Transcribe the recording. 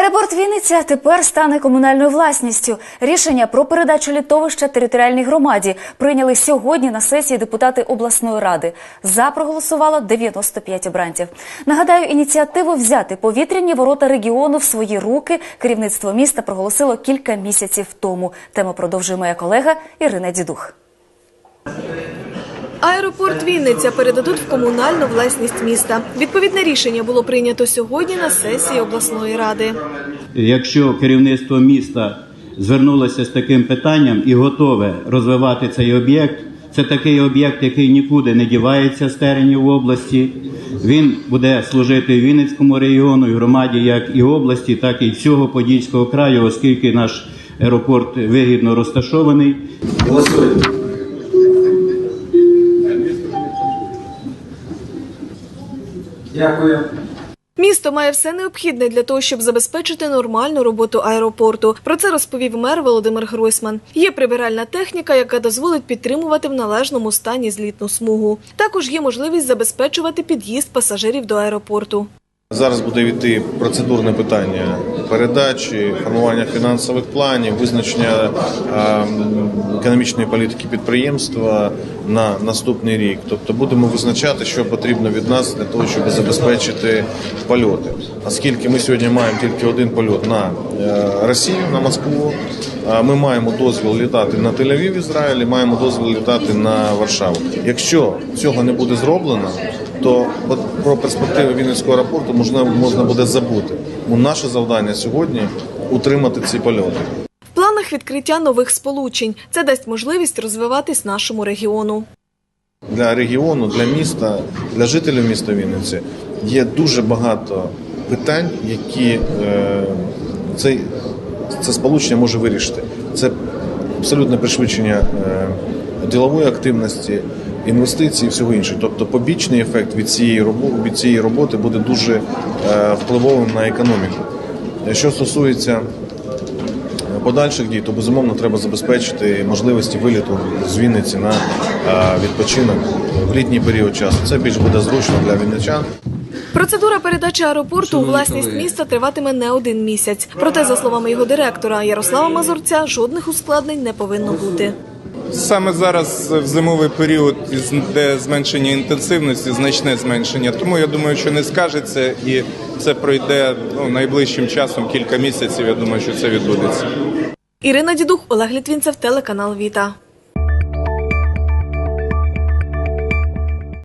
Аеропорт Вінниця тепер стане комунальною власністю. Рішення про передачу літовища територіальній громаді прийняли сьогодні на сесії депутати обласної ради. За проголосувало 95 обранців. Нагадаю, ініціативу взяти повітряні ворота регіону в свої руки керівництво міста проголосило кілька місяців тому. Тему продовжує моя колега Ірина Дідух. Аеропорт Вінниця передадуть в комунальну власність міста. Відповідне рішення було прийнято сьогодні на сесії обласної ради. Якщо керівництво міста звернулося з таким питанням і готове розвивати цей об'єкт, це такий об'єкт, який нікуди не дівається з теренів області. Він буде служити Вінницькому регіону, і громаді, як і області, так і всього Подільського краю, оскільки наш аеропорт вигідно розташований. Голосуємо. Дякую. Місто має все необхідне для того, щоб забезпечити нормальну роботу аеропорту. Про це розповів мер Володимир Гройсман. Є прибиральна техніка, яка дозволить підтримувати в належному стані злітну смугу. Також є можливість забезпечувати під'їзд пасажирів до аеропорту. Зараз буде йти процедурне питання передачі, формування фінансових планів, визначення е, економічної політики підприємства на наступний рік. Тобто будемо визначати, що потрібно від нас для того, щоб забезпечити польоти. Оскільки ми сьогодні маємо тільки один польот на е, Росію, на Москву. е, Ми маємо дозвіл літати на Тель-Авів, Ізраїль, і маємо дозвіл літати на Варшаву. Якщо цього не буде зроблено, то про перспективи Вінницького аеропорту можна можна буде забути. Наше завдання сьогодні утримати ці польоти. В планах відкриття нових сполучень. Це дасть можливість розвиватись нашому регіону. Для регіону, для міста, для жителів міста Вінниці є дуже багато питань, які е, цей, це сполучення може вирішити. Це абсолютне пришвидшення е, ділової активності, інвестицій і всього іншого. Тобто побічний ефект від цієї роботи, від цієї роботи буде дуже е, впливовим на економіку. Що стосується подальших дій, то безумовно треба забезпечити можливості виліту з Вінниці на е, відпочинок в літній період часу. Це більш буде зручно для вінничан. Процедура передачі аеропорту у власність міста триватиме не один місяць. Проте, за словами його директора Ярослава Мазурця, жодних ускладнень не повинно бути. Саме зараз в зимовий період де зменшення інтенсивності, значне зменшення. Тому я думаю, що не скажеться, і це пройде ну, найближчим часом кілька місяців. Я думаю, що це відбудеться. Ірина Дідух, Олег Літвінцев, телеканал Віта.